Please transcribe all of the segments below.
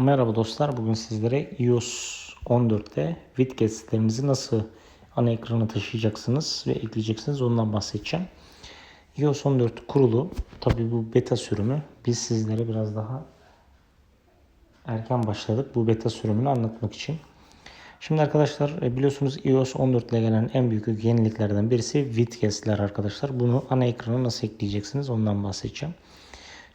Merhaba dostlar. Bugün sizlere iOS 14'te widget sisteminizi nasıl ana ekrana taşıyacaksınız ve ekleyeceksiniz ondan bahsedeceğim. iOS 14 kurulu. Tabi bu beta sürümü. Biz sizlere biraz daha erken başladık bu beta sürümünü anlatmak için. Şimdi arkadaşlar e, biliyorsunuz iOS 14 ile gelen en büyük yeniliklerden birisi widget'ler arkadaşlar. Bunu ana ekrana nasıl ekleyeceksiniz ondan bahsedeceğim.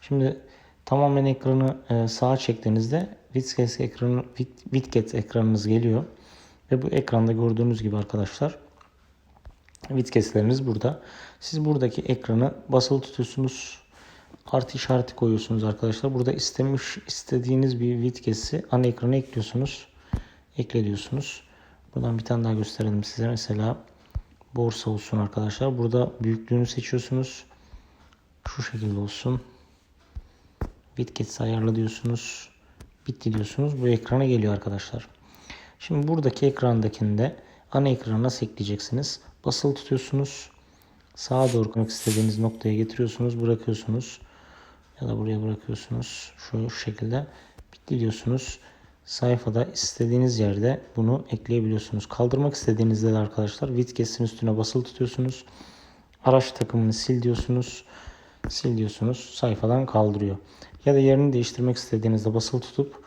Şimdi tamamen ekranı e, sağa çektiğinizde widget ekranı widget ekranınız geliyor. Ve bu ekranda gördüğünüz gibi arkadaşlar widgetleriniz burada. Siz buradaki ekranı basılı tutuyorsunuz. Artı işareti koyuyorsunuz arkadaşlar. Burada istemiş istediğiniz bir widget'i ana ekrana ekliyorsunuz. Ekle diyorsunuz. Buradan bir tane daha gösterelim size. Mesela borsa olsun arkadaşlar. Burada büyüklüğünü seçiyorsunuz. Şu şekilde olsun. Widgets'i ayarla diyorsunuz. Bitti diyorsunuz. Bu ekrana geliyor arkadaşlar. Şimdi buradaki ekrandakinde ana ekrana nasıl ekleyeceksiniz? Basılı tutuyorsunuz. Sağa doğru koymak istediğiniz noktaya getiriyorsunuz. Bırakıyorsunuz. Ya da buraya bırakıyorsunuz. Şu, şu şekilde. Bitti diyorsunuz. Sayfada istediğiniz yerde bunu ekleyebiliyorsunuz. Kaldırmak istediğinizde de arkadaşlar widgets'in üstüne basılı tutuyorsunuz. Araç takımını sil diyorsunuz. Sil diyorsunuz. Sayfadan kaldırıyor. Ya da yerini değiştirmek istediğinizde basılı tutup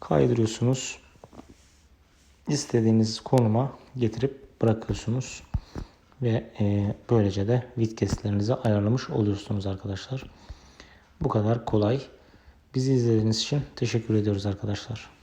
kaydırıyorsunuz. İstediğiniz konuma getirip bırakıyorsunuz. Ve e, böylece de widgets'lerinizi ayarlamış oluyorsunuz arkadaşlar. Bu kadar kolay. Bizi izlediğiniz için teşekkür ediyoruz arkadaşlar.